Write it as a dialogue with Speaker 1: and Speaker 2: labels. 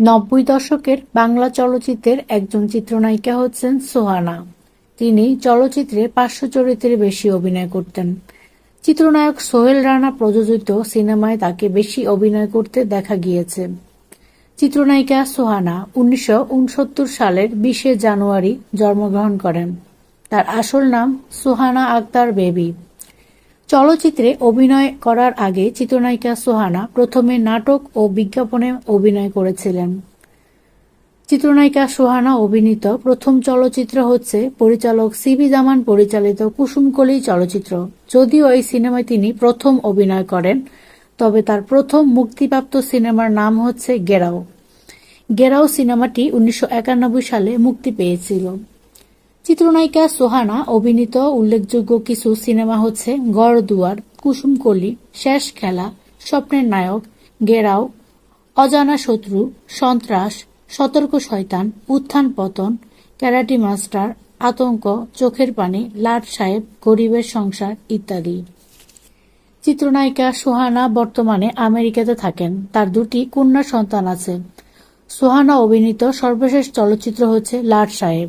Speaker 1: নব্বই দশকের বাংলা চলচ্চিত্রের একজন চিত্রনায়িকা হচ্ছেন সোহানা। তিনি চলচ্চিত্রে পার্শ্ব চরিত্রে বেশি অভিনয় করতেন। চিত্রনায়ক সোহেল রানা প্রযোজিত সিনেমায় তাকে বেশি অভিনয় করতে দেখা গিয়েছে। চিত্রনায়িকা সোহানা উনিশশো উনসত্তর সালের বিশে জানুয়ারি জন্মগ্রহণ করেন। তার আসল নাম সোহানা আক্তার বেবি। চলচ্চিত্রে অভিনয় করার আগে চিত্রনায়িকা সোহানা প্রথমে নাটক ও বিজ্ঞাপনে অভিনয় করেছিলেন। চিত্রনায়িকা সোহানা অভিনীত প্রথম চলচ্চিত্র হচ্ছে পরিচালক সিবি জামান পরিচালিত কুসুমকলি চলচ্চিত্র। যদিও এই সিনেমায় তিনি প্রথম অভিনয় করেন, তবে তার প্রথম মুক্তিপ্রাপ্ত সিনেমার নাম হচ্ছে গেরাও। গেরাও সিনেমাটি উনিশশো একানব্বই সালে মুক্তি পেয়েছিল। চিত্রনায়িকা সোহানা অভিনীত উল্লেখযোগ্য কিছু সিনেমা হচ্ছে গড় দুয়ার কুসুমকলি শেষ খেলা, স্বপ্নের নায়ক গেরাও অজানা শত্রু, সন্ত্রাস, সতর্ক শয়তান, উত্থান পতন, ক্যারাটি মাস্টার, আতঙ্ক, চোখের পানি, লাট সাহেব, গরিবের সংসার ইত্যাদি। চিত্রনায়িকা সোহানা বর্তমানে আমেরিকাতে থাকেন। তার দুটি কন্যা সন্তান আছে। সোহানা অভিনীত সর্বশেষ চলচ্চিত্র হচ্ছে লাট সাহেব।